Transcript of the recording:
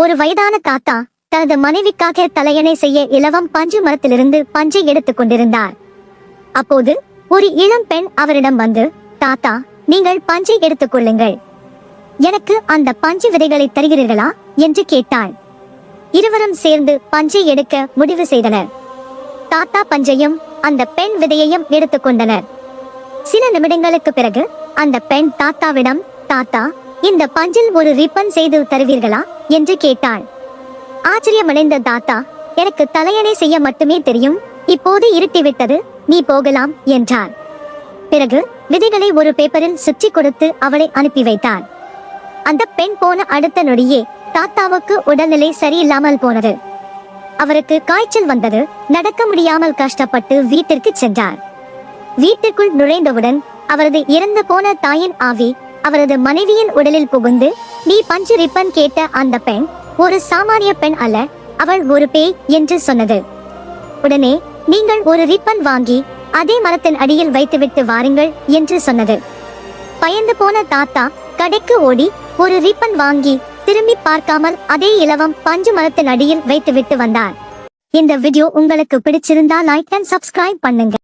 ஒரு வயதான தாத்தா தனது மனைவிக்காக தலையணை செய்ய இலவம் பஞ்சு மரத்திலிருந்து பஞ்சை எடுத்துக் கொண்டிருந்தார். அப்போது ஒரு இளம் பெண் அவரிடம் வந்து தாத்தா நீங்கள் பஞ்சை எடுத்துக் கொள்ளுங்கள். எனக்கு அந்த பஞ்சு விதைகளை தருகிறீர்களா? என்று கேட்டாள். இருவரும் சேர்ந்து பஞ்சை எடுக்க முடிவு செய்தனர். தாத்தா பஞ்சையும் அந்த பெண் விதையையும் எடுத்துக்கொண்டனர் சில நிமிடங்களுக்கு பிறகு அந்த பெண் தாத்தாவிடம் தாத்தா இந்த பஞ்சில் ஒரு ரிப்பன் செய்து தருவீர்களா? என்று கேட்டாள். ஆச்சரியமடைந்த தாத்தா எனக்கு தலையணை செய்ய மட்டுமே தெரியும். இப்போது இருட்டிவிட்டது நீ போகலாம் என்றார். பிறகு விதைகளை ஒரு பேப்பரில் சுற்றி கொடுத்து அவளை அனுப்பி வைத்தார். அந்த பெண் போன அடுத்த நொடியே தாத்தாவுக்கு உடல்நிலை சரியில்லாமல் போனது. அவருக்கு காய்ச்சல் வந்தது நடக்க முடியாமல் கஷ்டப்பட்டு வீட்டிற்கு சென்றார். வீட்டுக்குள் நுழைந்தவுடன் அவரது இறந்து போன தாயின் ஆவி அவரது மனைவியின் உடலில் புகுந்து நீ பஞ்சு ரிப்பன் கேட்ட அந்த பெண் ஒரு சாமானிய பெண் அல்ல அவள் ஒரு பேய் என்று சொன்னது. உடனே நீங்கள் ஒரு ரிப்பன் வாங்கி அதே மரத்தின் அடியில் வைத்துவிட்டு வாருங்கள் என்று சொன்னது. பயந்து போன தாத்தா கடைக்கு ஓடி ஒரு ரிப்பன் வாங்கி திரும்பி பார்க்காமல் அதே இலவம் பஞ்சு மரத்தின் அடியில் வைத்துவிட்டு வந்தார். இந்த வீடியோ உங்களுக்கு பிடிச்சிருந்தா லைக் அண்ட் சப்ஸ்கிரைப் பண்ணுங்க.